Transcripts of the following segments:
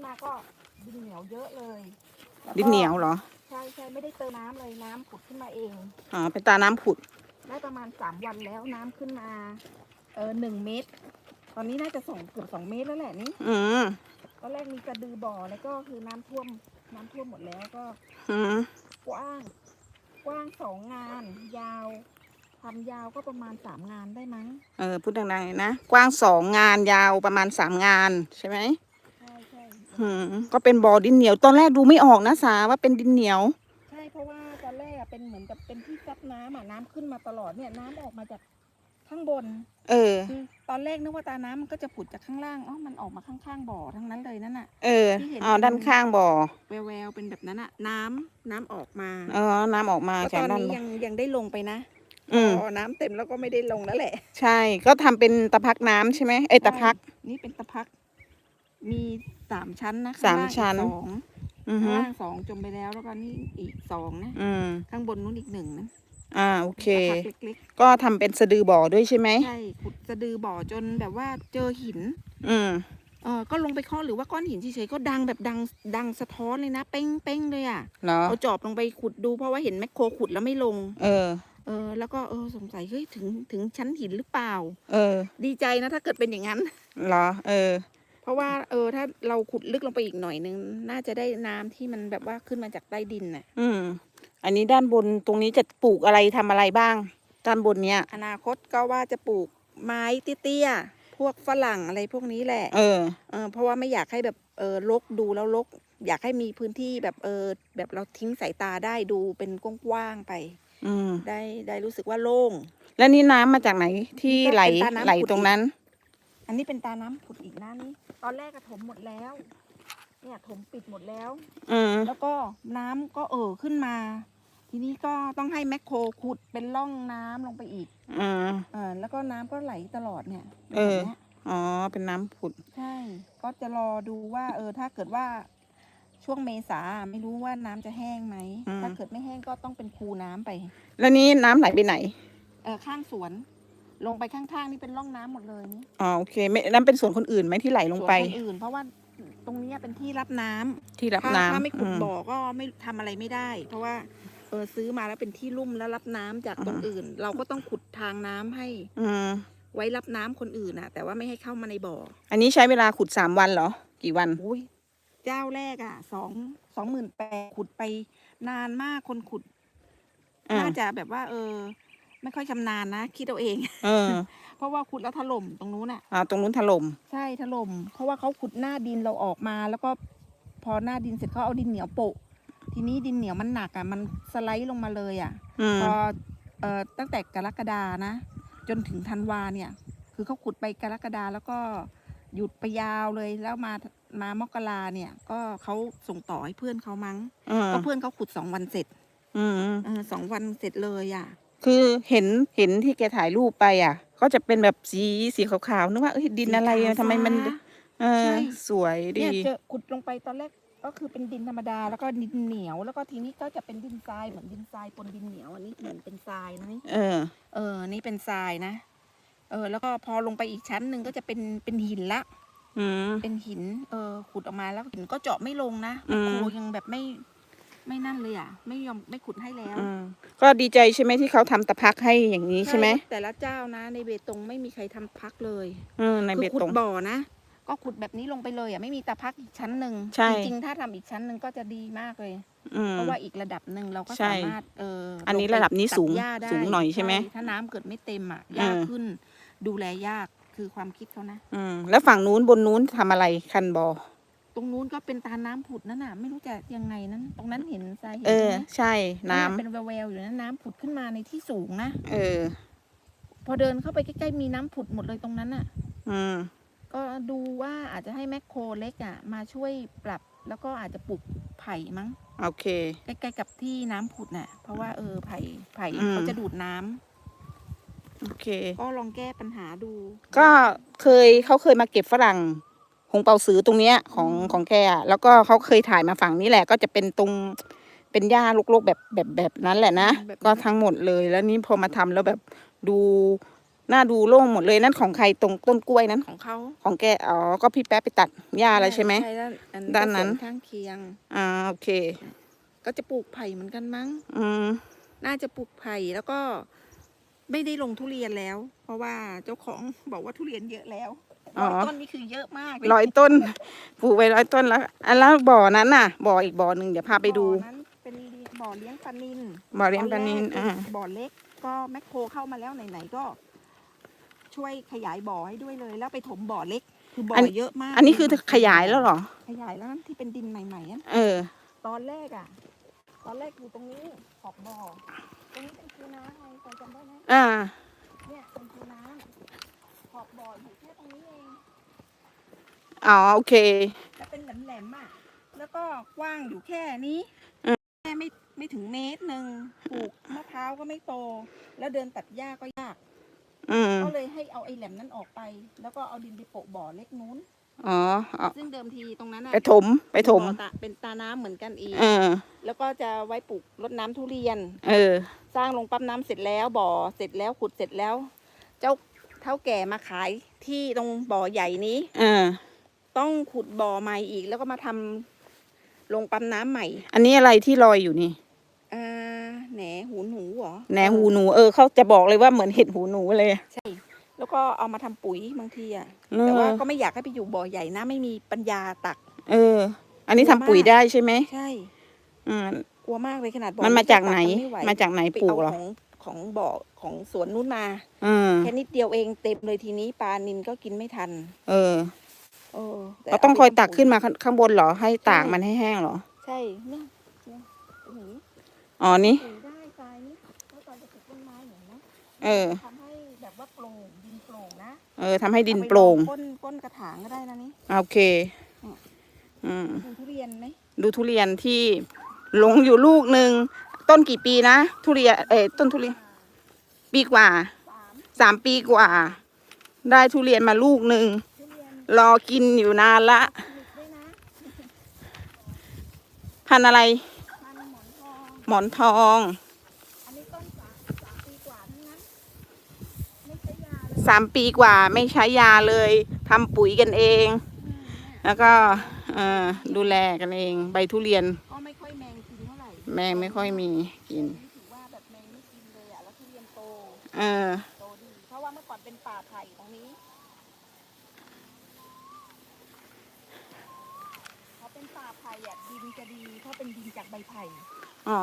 นมาก็ดินเหนียวเยอะเลยแล้วก็ดินเหนียวเหรอใช่ใช่ไม่ได้เติมน้ำเลยน้ำผุดขึ้นมาเอง อ๋อเป็นตาน้ำผุด ได้ประมาณสามวันแล้วน้ำขึ้นมา เออหนึ่งเมตร ตอนนี้น่าจะสองเกือบสองเมตรแล้วแหละนี่อืมตอนแรกมีกระดือบ่อแล้วก็คือน้ำท่วมน้ำท่วมหมดแล้วก็อืมกว้าง กว้างสองงาน ยาวทำยาวก็ประมาณสามงานได้มั้ง เออพูดดังๆหน่อยนะ กว้างสองงานยาวประมาณสามงานใช่ไหมใช่ใช่อืม ก็เป็นบ่อดินเหนียว ตอนแรกดูไม่ออกนะสาว่าเป็นดินเหนียว ใช่เพราะว่าตอนแรกอะเป็นเหมือนกับเป็นที่ซับน้ำอะน้ำขึ้นมาตลอดเนี่ยน้ำออกมาจากข้างบน เออ คือตอนแรกนึกว่าตาน้ำมันก็จะผุดจากข้างล่างอ๋อมันออกมาข้างๆบ่อทั้งนั้นเลยนั่นน่ะ เออที่เห็นอ๋อด้านข้างบ่อแววๆเป็นแบบนั้นอะน้ำน้ำออกมาเออน้ำออกมาแล้วจากตอนด้านนี้บ่อยังยังได้ลงไปนะอืมพอน้ำเต็มแล้วก็ไม่ได้ลงแล้วแหละ ใช่ ก็ทำเป็นตะพักน้ำใช่ไหมเอ้ยตะพักใช่นี่เป็นตะพัก มีสามชั้นนะสามข้งล่งอีกชั้นสองอือข้างฮึล่างสองจมไปแล้วแล้วก็นี่อีกสองนะอืมข้างบนนู้นอีกหนึ่งนะอ่าโอเคตะพักเล็กก็ทำเป็นสะดือบ่อด้วยใช่ไหมๆใช่ขุดสะดือบ่อจนแบบว่าเจอหินอืมเออก็ลงไปเคาะหรือว่าก้อนหินเฉยๆก็ดังแบบดังดังสะท้อนเลยนะ เป้งเป้งเลยอะเหรอเอาจอบลงไปขุดดูเพราะว่าเห็นแมคโครขุดแล้วไม่ลง เออ เออแล้วก็เออสงสัยเฮ้ยถึงถึงชั้นหินหรือเปล่า เออดีใจนะถ้าเกิดเป็นอย่างนั้น เหรอเออ เพราะว่าเออถ้าเราขุดลึกลงไปอีกหน่อยนึง น่าจะได้น้ำที่มันแบบว่าขึ้นมาจากใต้ดินน่ะ อืม อันนี้ด้านบนตรงนี้จะปลูกอะไรทำอะไรบ้าง ด้านบนเนี้ยอนาคตก็ว่าจะปลูกไม้เตี้ยๆพวกฝรั่งอะไรพวกนี้แหละ เออเออเพราะว่าไม่อยากให้แบบเออรกดูแล้วรกอยากให้มีพื้นที่แบบเออแบบเราทิ้งสายตาได้ดูเป็นกว้างๆไป อืมได้ได้รู้สึกว่าโล่งแล้วนี่น้ำมาจากไหนที่นี่ก็ไหลเป็นตาน้ำไหลผุดตรงนั้น อันนี้เป็นตาน้ำผุดอีกนะนี่ ตอนแรกก็ถมหมดแล้ว เนี่ยถมปิดหมดแล้ว อืมแล้วก็น้ำก็เอ่อขึ้นมา ทีนี้ก็ต้องให้แมคโครขุดเป็นร่องน้ำลงไปอีกอืม เออแล้วก็น้ำก็ไหลตลอดเนี่ยเออ แบบนี้ยอ๋อ เป็นน้ำผุด ใช่ ก็จะรอดูว่า เออ ถ้าเกิดว่าช่วงเมษาไม่รู้ว่าน้ำจะแห้งไหมอืม ถ้าเกิดไม่แห้งก็ต้องเป็นคูน้ำไป แล้วนี่น้ำไหลไปไหน เออข้างสวน ลงไปข้างๆนี่เป็นร่องน้ำหมดเลยนี่อ๋อโอเคไม่นั่นเป็นส่วนคนอื่นไหมที่ไหลลงไปสวนคนอื่น เพราะว่าตรงเนี้ยเป็นที่รับน้ำที่รับถ้าน้ำถ้าไม่ขุดอืบ่อก็ไม่ทำอะไรไม่ได้ เพราะว่าเออซื้อมาแล้วเป็นที่ลุ่มแล้วรับน้ำจากตรงอืม อื่น เราก็ต้องขุดทางน้ำให้อืมไว้รับน้ำคนอื่นนะแต่ว่าไม่ให้เข้ามาในบ่ออันนี้ใช้เวลาขุดสามวันเหรอ กี่วัน อุ้ยเจ้าแรกอะสองสองหมื่นแปดขุดไปนานมากคนขุด อ่า น่าจะแบบว่า เออ ไม่ค่อยชำนาญนะคิดเอาเอง เออ เพราะว่าขุดแล้วถล่มตรงนู้นอะ อ่าตรงนู้นถล่มใช่ถล่มเพราะว่าเขาขุดหน้าดินเราออกมา แล้วก็พอหน้าดินเสร็จเขาเอาดินเหนียวโปะ ทีนี้ดินเหนียวมันหนักอะมันสไลด์ลงมาเลยอะ อืมพอเอ่อตั้งแต่กรกฎานะ จนถึงธันวาเนี่ย คือเขาขุดไปกรกฎาแล้วก็หยุดไปยาวเลยแล้วมามามกราเนี่ย ก็เขาส่งต่อให้เพื่อนเขามั้ง อืมก็เพื่อนเขาขุดสองวันเสร็จอืม เออสองวันเสร็จเลยอะ คือเห็นเห็นที่แกถ่ายรูปไปอะ ก็จะเป็นแบบสีสีขาวๆนึกว่าเอ้ยดินอะไรอะสีขาวทำไมมันฟ้าเออใช่สวยดีเนี่ยเจอขุดลงไปตอนแรกก็คือเป็นดินธรรมดาแล้วก็ดินเหนียว แล้วก็ทีนี้ก็จะเป็นดินทรายเหมือนดินทรายปนดินเหนียวอันนี้เหมือนเป็นทรายนะนี่เออ เออ นี่เป็นทรายนะ เออ แล้วก็พอลงไปอีกชั้นหนึ่งก็จะเป็นเป็นหินละ อืม เป็นหิน เออขุดออกมาแล้วหินก็เจาะไม่ลงนะอืมครูยังแบบไม่ ไม่นั่นเลยอะ ไม่ยอมไม่ขุดให้แล้วอืมก็ดีใจใช่ไหมที่เขาทำตะพักให้อย่างนี้ใช่ไหมแต่ละเจ้านะในเบตงไม่มีใครทำพักเลยอืมในคืเบขุตดง บ่อนะ ก็ขุดแบบนี้ลงไปเลยอะไม่มีตะพักอีกชั้นหนึ่งใช่ จริงๆถ้าทำอีกชั้นหนึ่งก็จะดีมากเลย อืม เพราะว่าอีกระดับหนึ่งเราก็ใช่สามารถเอออัอันนี้ระดับนี้สูงสูงหน่อยใช่ไหมถ้าน้ำเกิดไม่เต็มอะเออยากขึ้น ดูแลยากคือความคิดเขานะ อืมแล้วฝั่งนู้นบนนู้นทำอะไรคันบอต รงนู้นก็เป็นตาน้ำผุดนั่นน่ะ ไม่รู้จะยังไงนั้น ตรงนั้นเห็นทรายเห็นเออ ไหมใช่ น้ำเยเป็นแววๆอยู่นะน้ำผุดขึ้นมาในที่สูงนะเออ พอเดินเข้าไปใกล้ๆมีน้ำผุดหมดเลยตรงนั้นน่ะ อืม ก็ดูว่าอาจจะให้แมคโครเล็กอะ มาช่วยปรับแล้วก็อาจจะปลูกไผ่มั้ง โอเค ใกล้ๆกับที่น้ำผุดน่ะ เพราะว่าเออไผ่ไผ่อืม เขาจะดูดน้ำโอเค ก็ลองแก้ปัญหาดูก็เคยเขาเคยมาเก็บฝรั่ง หงเปาซื้อตรงเนี้ยของของแกอะแล้วก็เขาเคยถ่ายมาฝั่งนี้แหละ ก็จะเป็นตรงเป็นหญ้าลกๆแบบแบบแบบนั้นแหละนะแบบนั้นก็ทั้งหมดเลยแล้วนี่พอมาทำแล้วแบบดูน่าดูโล่งหมดเลยนั่นของใครตรงต้นกล้วยนั้นของเขาของแกอ๋อก็พี่แป๊ะไปตัดหญ้าอะไรใช่ไหมใช่ด้านอัด้านนั้นก็สวข้างเคียงอ่าโอเค ก็จะปลูกไผ่เหมือนกันมั้ง อืมน่าจะปลูกไผ่แล้วก็ไม่ได้ลงทุเรียนแล้ว เพราะว่าเจ้าของบอกว่าทุเรียนเยอะแล้ว อ๋อร้อยต้นนี่คือเยอะมากเลยร้อยต้นปลูกไปร้อยต้นแล้วอันแล้วบ่อนั้นน่ะ บ่ออีกบ่อหนึ่งเดี๋ยวพาไปดู บ่อนั้นเป็นบ่อเลี้ยงปลานิลบ่อเลี้ยงปลานิลตอแรกอ่า บ่อเล็กก็แมคโครเข้ามาแล้วไหนๆก็ ช่วยขยายบ่อให้ด้วยเลย แล้วไปถมบ่อเล็ก คือบ่อเยอะมากอันนี้คือขยายแล้วเหรอ ขยายแล้วนั่นที่เป็นดินใหม่ๆนั่นเออ ตอนแรกอะ ตอนแรกอยู่ตรงนี้ขอบบ่อตรงนี้เป็นคูน้ำไงเคยจำได้ไหมอ่า เนี่ยเป็นคูน้ำขอบบ่ออยู่แค่ตรงนี้เองอ๋อโอเค จะเป็นแหลมๆอะแล้วก็กว้างอยู่แค่นี้อืมแค่ไม่ไม่ถึงเมตรหนึ่งปลูกมะพร้าวก็ไม่โต แล้วเดินตัดหญ้าก็ยากอืมก็เลยให้เอาไอ้แหลมนั้นออกไป แล้วก็เอาดินไปโปะบ่อเล็กนู้นอ๋อเอาซึ่งเดิมทีตรงนั้นน่ะไปถมไปถมบ่อตะเป็นตาน้ำเหมือนกันอีก เออ แล้วก็จะไว้ปลูกรดน้ำทุเรียน เออ สร้างลงปั๊มน้ำเสร็จแล้วบ่อเสร็จแล้วขุดเสร็จแล้ว เจ้าเท่าแก่มาขายที่ตรงบ่อใหญ่นี้ เออ ต้องขุดบ่อใหม่อีก แล้วก็มาทำลงปั๊มน้ำใหม่ อันนี้อะไรที่ลอยอยู่นี่ อ่าแหนหูหนูเหรอแหนหูหนูเออเขาจะบอกเลยว่าเหมือนเห็ดหูหนูเลยใช่ แล้วก็เอามาทำปุ๋ยบางทีอะเออแต่ว่าก็ไม่อยากให้ไปอยู่บ่อใหญ่นะไม่มีปัญญาตัก เออ อันนี้ทำปุ๋ยได้ใช่ไหมใช่อืมกลัวมากเลยขนาดบ่อมันมาจากไหน ตักัม่วมาจากไหนไปปลูกเอาเหรอของของบ่อของสวนนู้นมา เออแค่นิดเดียวเองเต็มเลยทีนี้ปลานินก็กินไม่ทัน เออ เออแต่เราต้องเาไปคอยตักทำปุ๋ขึ้นมาข้างข้างบนเหรอ ให้ตากมันให้แห้งเหรอ ใช่เนี่ยเนี่ยเป็นอย่างนี้อ๋อ นี่ ปลูกได้ทรายนี่แล้วตอนจะปลูกต้นไม้เห็นไหมเออ ทำให้แบบว่าโปร่งดินโปร่งนะเออทำให้ดินโปร่ง เอาไปลก้นก้นกระถางก็ได้นะนี่โอเค อืม ดูทุเรียนไหมดูทุเรียนที่หลงอยู่ลูกหนึ่ง ต้นกี่ปีนะ ทุเรียนเอ้ยต้นทุเรียน ปีกว่าสามสามปีกว่า ได้ทุเรียนมาลูกหนึ่งทุเรียนรอกินอยู่นานละหนึกด้วยนะพันธุ์อะไรมันหมอนทองหมอนทองอันนี้ต้นสามสามปีกว่าทั้งนั้นไม่ใช้ยาเลยสามปีกว่าไม่ใช้ยาเลยทำปุ๋ยกันเองอืมเนี่ยแล้วก็เอ่อดูแลกันเอง ใบทุเรียน ก็ไม่ค่อยแมงกินเท่าไหร่ แมงไม่ค่อยมีกินถือว่าแบบแมงไม่กินเลยอะแล้วทุเรียนโต เออ โตดี เพราะว่าเมื่อก่อนเป็นป่าไผ่ตรงนี้พอเป็นป่าไผ่อะดิน จะดีเพราะเป็นดินจากใบไผ่อ๋อ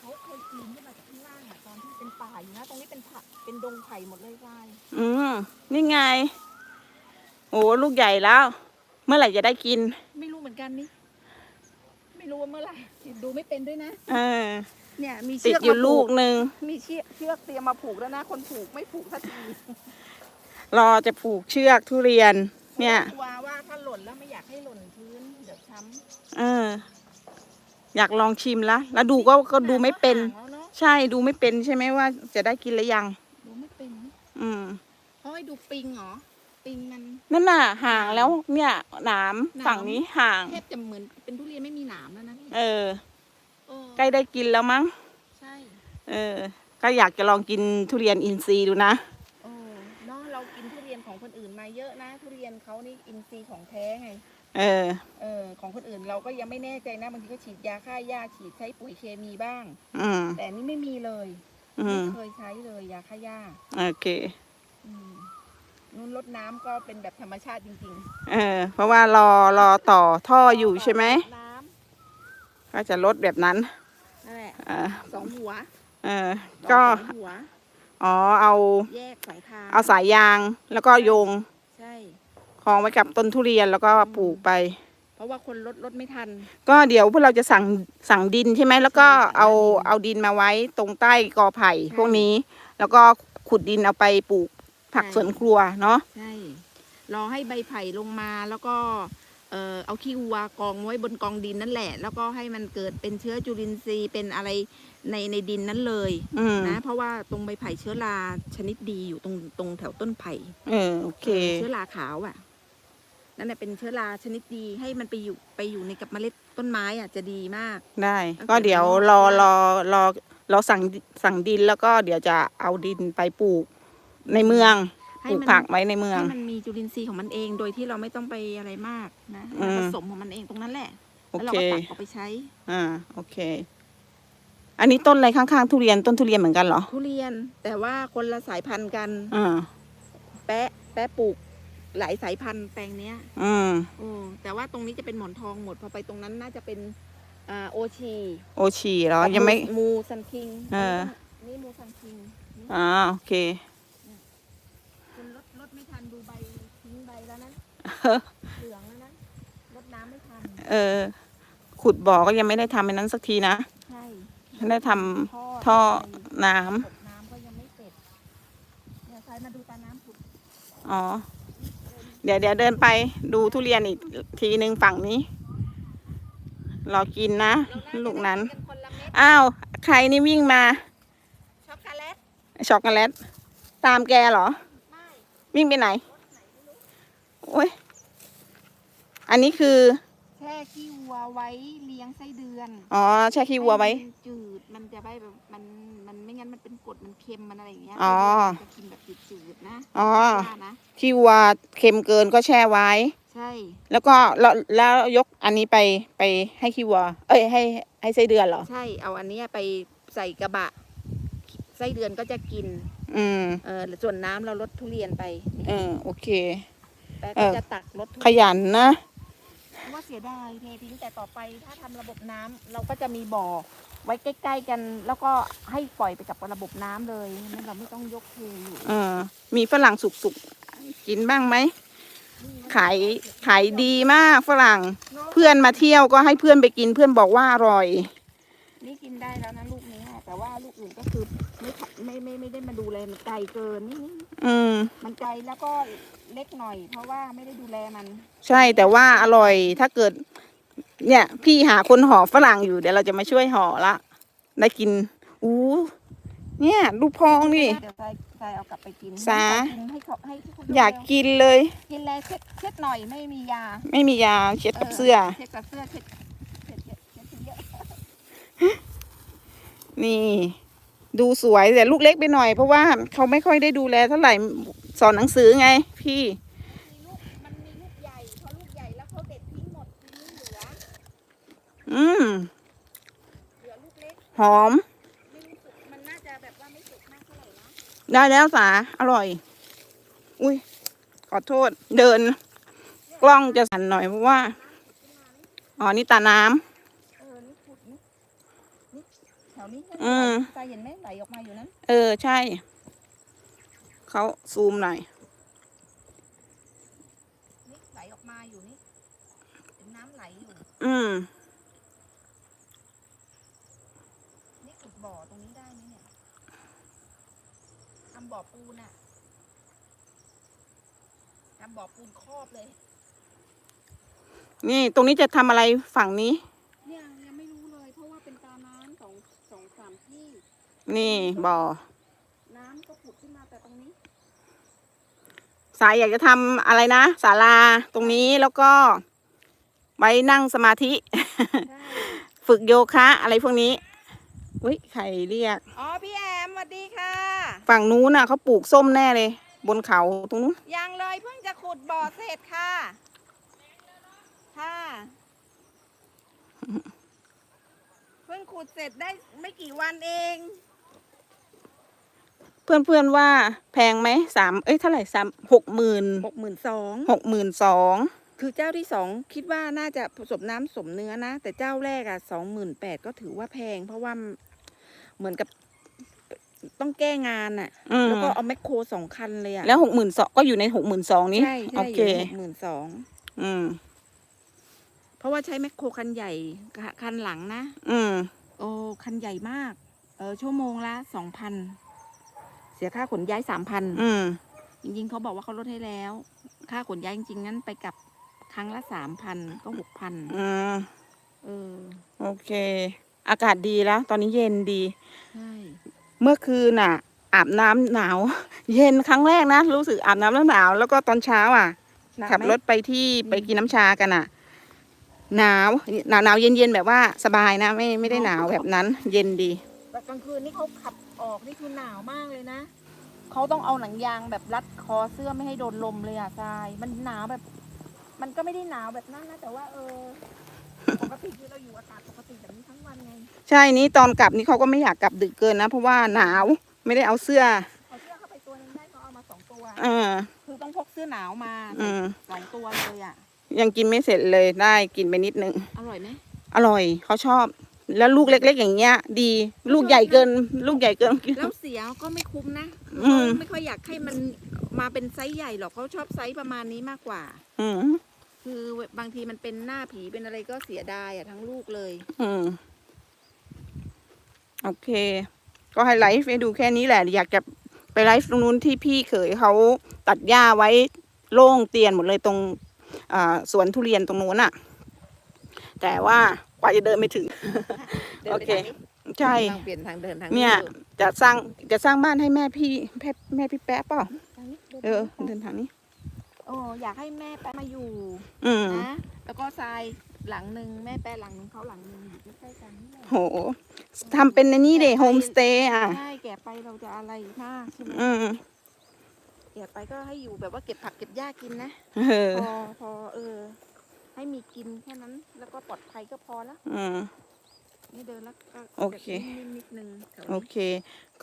เขาเคยปีนขึ้นมาจากข้างล่างอะตอนที่เป็นป่าอยู่นะตรงนี้เป็นผักเป็นดงไผ่หมดเลยทรายอืมนี่ไง โอ้ลูกใหญ่แล้ว เมื่อไหร่จะได้กิน ไม่รู้เหมือนกันนี่ไม่รู้ว่าเมื่อไหร่ดูไม่เป็นด้วยนะเออเนี่ยมีติดเชือกอยู่มาลูผูกหนึ่งมีเชือกเชือกเตรียมมาผูกแล้วนะ คนผูกไม่ผูกสักทีรอจะผูกเชือกทุเรียน เนี่ย กลัวว่าถ้าห ล่นแล้วไม่อยากให้หล่นพื้นเดี๋ยวช้เออ อยากลองชิมละแล้วดูำก็ก็ดูไม่เป็น ห่างแล้วเนอะใช่ดูไม่เป็นใช่ไหมว่าจะได้กินหรือยัง ดูไม่เป็นอืม เขาให้ดูปิงเหรอปิงมัน นั่นน่ะห่างแล้วเนี่ยหนามหนาม ฝั่งนี้ห่าง แทบจะเหมือนเป็นทุเรียนไม่มีหนามแล้วนะพี่เออ เออใกล้ได้กินแล้วมั้ง ใช่เออ ก็อยากจะลองกินทุเรียนอินทรีย์ดูนะเออเนาะเรากินทุเรียนของคนอื่นมาเยอะนะทุเรี ยนเขานี่อินทรีย์ของแท้ไง เออ เออของคนอื่นเราก็ยังไม่แน่ใจนะบางทีก็ฉีดยาฆ่าหญ้าฉีดใช้ปุ๋ยเคมีบ้าง อืม แต่อันนี่ไม่มีเลยอืไม่ม เคยใช้เลยยาฆ่าหญ้าโอเค อืมนุ่นรดน้ำก็เป็นแบบธรรมชาติจริงเออ เพราะว่ารอรอต่อท่อๆอยู่ใช่ไหม น้ก็จะลดแบบนั้นำนั่นแหละเออสองหัวเออดอก็สองหัว อ๋อ เอา แยกสองทางเอาสายยางแล้วก็โยงใช่ คล้องไว้กับต้นทุเรียนแล้วก็ปลูกไป เพราะว่าคนรดรดไม่ทัน ก็เดี๋ยวพวกเราจะสั่งสั่งดินใช่ไหมแล้วก็ใช่สั่งเอาดินเอาดินมาไว้ตรงใต้กอไผ่ใช่พวกนี้ แล้วก็ขุดดินเอาไปปลูกผักใช่สวนครัวเนาะใช่รอให้ใบไผ่ลงมาแล้วก็เอ่อเอาขี้วัวกองไว้บนกองดินนั่นแหละ แล้วก็ให้มันเกิดเป็นเชื้อจุลินทรีย์เป็นอะไรในในดินนั้นเลยอืมนะเพราะว่าตรงใบไผ่เชื้อราชนิดดีอยู่ตรงตรงแถวต้นไผ่เออโอเค เชื้อราขาวอะ นั่นแหละเป็นเชื้อราชนิดดีให้มันไปอยู่ไปอยู่ในกับเมล็ดต้นไม้อะจะดีมาก ได้ตั้งแต่ก็เดี๋ยวนั้นรอว่ารอรอรอสั่งสั่งดินแล้วก็เดี๋ยวจะเอาดินไปปลูกในเมืองปให้ลูกมันผักไว้ในเมืองให้มันมีจุลินทรีย์ของมันเองโดยที่เราไม่ต้องไปอะไรมากนะอืมผสมของมันเองตรงนั้นแหละโอแล้วเราเคก็ตักออกไปใช้ อ่าโอเค อันนี้ต้นอะไรข้างๆทุเรียนต้นทุเรียนเหมือนกันเหรอทุเรียนแต่ว่าคนละสายพันธุ์กันอ่าแปะแปะปลูก หลายสายพันธุ์แปลงเนี้ยอืมโอ้แต่ว่าตรงนี้จะเป็นหมอนทองหมดพอไปตรงนั้นน่าจะเป็นอ่าโอชีโอชีเหรอยังไม่ มูซันคิงเออ นี่มูซันคิงนี่อ่าโอเค คุณรถรถไม่ทันดูใบทิ้งใบแล้วนะเหลืองแล้วนะรดน้ำไม่ทันเออ ขุดบ่อก็ยังไม่ได้ทำอันนั้นสักทีนะใช่ได้ทำท่อท่อใส่น้ำระบบน้ำก็ยังไม่เสร็จเนี่ยใครมาดูตาน้ำผุดอ๋อ เดี๋ยวเดี๋ยวเดินไปดูทุเรียนอีกทีหนึ่งฝั่งนี้ รอกินนะ ลูกนั้นกันคนละเม็ดอ้าว ใครนี่วิ่งมา ช็อกโกแลต ช็อกโกแลต ตามแกเหรอไม่วิ่งไปไหน โอ้ย อันนี้คือแช่ขี้วัวไว้เลี้ยงไส้เดือนอ๋อแช่ขี้วัวไว้ ให้มันจืดมันจะไม่แบบมันมันไม่งั้นมันเป็นกรดมันเค็มมันอะไรอย่างเงี้ยอ๋อ มันจะกินแบบจืดๆนะอ๋อว่านะขี้วัวเค็มเกินก็แช่ไว้ ใช่แล้วก็แล้วแล้วยกอันนี้ไปไปให้ขี้วัว เอ้ยให้ให้ไส้เดือนเหรอ ใช่เอาอันเนี้ยไปใส่กระบะไส้เดือนก็จะกินอืม เออส่วนน้ำเราลดทุเรียนไปเออโอเคแต่เอก็อจะตักลดทุขยันนะ ว่าเสียดายเททิ้งแต่ต่อไปถ้าทำระบบน้ำเราก็จะมีบ่อไว้ใกล้ๆกัน แล้วก็ให้ปล่อยไปกับระบบน้ำเลยนั่นเราไม่ต้องยกเทอยู่เออมีฝรั่งสุกๆ กินบ้างไหม ขายขายดีมากฝรั่งเนอะเพื่อนมาเที่ยวก็ให้เพื่อนไปกินเพื่อนบอกว่าอร่อย นี่กินได้แล้วนะลูกนี้อะแต่ว่าลูกอื่นก็คือไม่ขัดไม่ไม่ไม่ได้มาดูแลมันไกลเกินนี่อืม มันไกลแล้วก็ เล็กหน่อย เพราะว่าไม่ได้ดูแลมันใช่แต่ว่าอร่อยถ้าเกิด เนี่ย พี่หาคนห่อฝรั่งอยู่เดี๋ยวเราจะมาช่วยห่อละได้กินอู้เนี่ยลูกพองนี่ เดี๋ยวใส่ใส่เอากลับไปกินสา ให้เขากินให้เขาให้เขาดูอยากกินเลย กินแล้วเช็ดเช็ดหน่อยไม่มียาไม่มียาเช็ดกับเสื้อ เช็ดกับเสื้อเช็ดเช็ดเช็ดเช็ดเยอะนี่ ดูสวยแต่ลูกเล็กไปหน่อย เพราะว่าเขาไม่ค่อยได้ดูแลเท่าไหร่ สอนหนังสือไง พี่มีลูกมันมีลูกใหญ่พอลูกใหญ่แล้วเขาเด็ดทิ้งหมดทีนี้เหลืออืมเหลือลูกเล็กหอมไม่รู้สึกมันน่าจะแบบว่าไม่สุกมากเท่าไหร่นะได้แล้วสา อร่อย อุ้ย ขอโทษ เดิน กล้องจะสั่นหน่อยเพราะว่า อ๋อ นี่ตาน้ำเออนี่ขุดนี่นี่แถวนี้อืมใจเห็นไหมไหลออกมาอยู่นั้น เออ ใช่ เขาซูมหน่อยนี่ไหลออกมาอยู่นี่เป็นน้ำไหลอยู่ อืม นี่ขุดบ่อตรงนี้ได้ไหมเนี่ยทำบ่อปูนอะทำบ่อปูนครอบเลย นี่ตรงนี้จะทำอะไรฝั่งนี้ เนี่ยยังไม่รู้เลย เพราะว่าเป็นตาน้ำสองสองสามที่ นี่บ่อ น้ำก็ผุดขึ้นมาแต่ตรงนี้ สายอยากจะทำอะไรนะศาลาตรงนี้แล้วก็ไว้นั่งสมาธิใช่ฝึกโยคะอะไรพวกนี้อุ้ยใครเรียก อ๋อพี่แอมสวัสดีค่ะ ฝั่งนู้นน่ะเขาปลูกส้มแน่เลย บนเขาตรงนู้น ยังเลยเพิ่งจะขุดบ่อเสร็จค่ะ ค่ะเพิ่งขุดเสร็จได้ไม่กี่วันเอง เพื่อนเพื่อนๆว่าแพงไหมสามเอ้ยเท่าไหร่สามหกหมื่นหกหมื่นสองหกหมื่นสองคือเจ้าที่สองคิดว่าน่าจะผสมน้ำสมเนื้อนะ แต่เจ้าแรกอะสองหมื่นแปดก็ถือว่าแพง เพราะว่าเหมือนกับต้องแก้งานอะ แล้วก็เอาแมคโครสองคันเลยอะแล้วหกหมื่นสองก็อยู่ในหกหมื่นสองนี้ใช่โอใช่เคหกหมื่นสองอืม เพราะว่าใช้แมคโครคันใหญ่คคันหลังนะ อืม โอ้คันใหญ่มาก เออชั่วโมงละสองพันเสียค่าขนย้ายสามพันอืม จริงๆเขาบอกว่าเขาลดให้แล้ว ค่าขนย้ายจริงๆนั้นไปกลับครั้งละสามพันก็หกพันอืม เออโอเค อากาศดีแล้ว ตอนนี้เย็นดี ใช่เมื่อคืนน่ะ อาบน้ำหนาว เย็นครั้งแรกนะ รู้สึกอาบน้ำแล้วหนาว แล้วก็ตอนเช้าอะ หนักขับไหมรถไปที่ไปกินน้ำชากันอะ หนาวหนาวหนาวเย็นเย็นๆแบบว่าสบายนะ ไม่ไม่ได้หนาวแบบนั้น เย็นดีแต่ กลางคืนนี่เขาขับออกนี่คือหนาวมากเลยนะ เขาต้องเอาหนังยางแบบรัดคอเสื้อไม่ให้โดนลมเลยอะทราย มันหนาวแบบ มันก็ไม่ได้หนาวแบบนั้นนะแต่ว่าเออปกติที่เราอยู่อากาศปกติแบบนี้ทั้งวันไงใช่นี่ตอนกลับนี่เขาก็ไม่อยากกลับดึกเกินนะ เพราะว่าหนาวไม่ได้เอาเสื้อเอาเสื้อเข้าไปตัวนึงได้เขาเอามาสองตัวเออคือต้องพกเสื้อหนาวมาอืมสองตัวเลยอะยังกินไม่เสร็จเลยได้กินไปนิดนึงอร่อยไหมอร่อยเขาชอบ แล้วลูกเล็ก ๆ อย่างเงี้ย ดีลูกใหญ่เกิน ลูกใหญ่เกินกินแล้วเสียก็ไม่คุ้มนะอืมเขาไม่ค่อยอยากให้มันมาเป็นไซส์ใหญ่หรอกเขาชอบไซส์ประมาณนี้มากกว่า อืมคือบางทีมันเป็นหน้าผีเป็นอะไรก็เสียดายอะทั้งลูกเลย อืมโอเค ก็ให้ไลฟ์ให้ดูแค่นี้แหละ อยากจะไปไลฟ์ตรงนู้นที่พี่เขยเขาตัดหญ้าไว้โล่งเตียนหมดเลยตรงอ่าสวนทุเรียนตรงนู้นอะแต่ว่า กว่าจะเดินไม่ถึง ดินโอไปเค ทางนี้ใช่ทางเปลี่ยนทางเดินทางเนี่ย จะสร้างจะสร้างบ้านให้แม่พี่แม่แม่พี่แป๊ะเปล่าทางนี้ดินเออทางนี้เดินทางนี้ โอ้อยากให้แม่แปะมาอยู่อืมนะแล้วก็ทรายหลังหนึ่งแม่แปะหลังหนึ่งเขาหลังหนึ่งอยู่ใกล้ๆกันนี่แหละ โหทำเป็นในนี่เดโฮมสเตย์อะ ใช่แก่ไปเราจะอะไรมากใช่ไหมอืมแก่ไปก็ให้อยู่แบบว่าเก็บผักเก็บหญ้ากินนะ เออ พอพอเออ ให้มีกินแค่นั้น แล้วก็ปลอดภัยก็พอแล้วอืมไม่เดินแล้วก็โอเคแบบนิ่มๆนิดนึงแถวโอนี้เค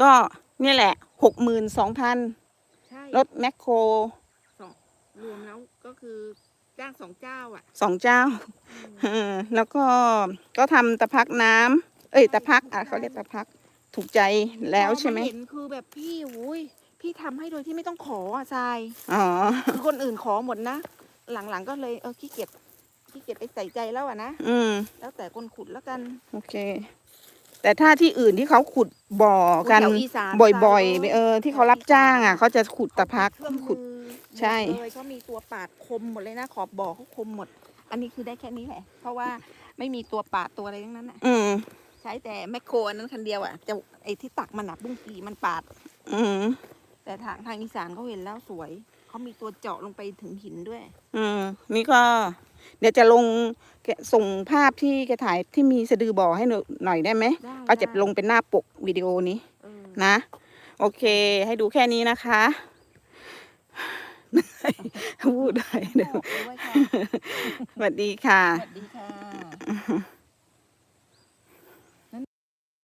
ก็เนี่ยแหละหกหมื่นสองพันใช่รถแมคโครรวมแล้วก็คือจ้างสองเจ้าอะสองเจ้าอืม เออแล้วก็ก็ทำตะพักน้ำเอ้ย ตะพักอะเขาเรียกตะพักถูกใจแล้วใช่ไหมพอเห็นคือแบบพี่อุ้ยพี่ทำให้โดยที่ไม่ต้องขออะทรายอ๋อ คือคนอื่นขอหมดนะ หลังๆก็เลยเออขี้เกียจ ขี้เกียจไปใส่ใจแล้วอะนะ อืม แล้วแต่คนขุดแล้วกัน โอเค แต่ถ้าที่อื่นที่เขาขุดบ่อกันแถวอีสานบ่อยทรายๆ เออ ที่เขารับจ้างอะ เขาจะขุดตะพัก เครื่องขุด มือใช่เลยเขามีตัวปาดคมหมดเลยนะ ขอบบ่อเขาคมหมด อันนี้คือได้แค่นี้แหละ เพราะว่าไม่มีตัวปาดตัวอะไรทั้งนั้นอะ อืม ใช้แต่แมคโครอันนั้นคันเดียวอะจะไอ้ที่ตักมันหนักบุ้งกีมันปาด อืม แต่ทางทางอีสานเขาเห็นแล้วสวย เขามีตัวเจาะลงไปถึงหินด้วย อืม นี่ก็ เดี๋ยวจะลงแกะส่งภาพที่แกถ่ายที่มีสะดือบ่อให้หนูหน่อยได้ไหมได้ก็จะได้ลงเป็นหน้าปกวิดีโอนี้เออนะ โอเค ให้ดูแค่นี้นะคะพูดได้เดี๋ยวบอกเลยว่าค่ะสวัสดีค่ะ สวัสดีค่ะ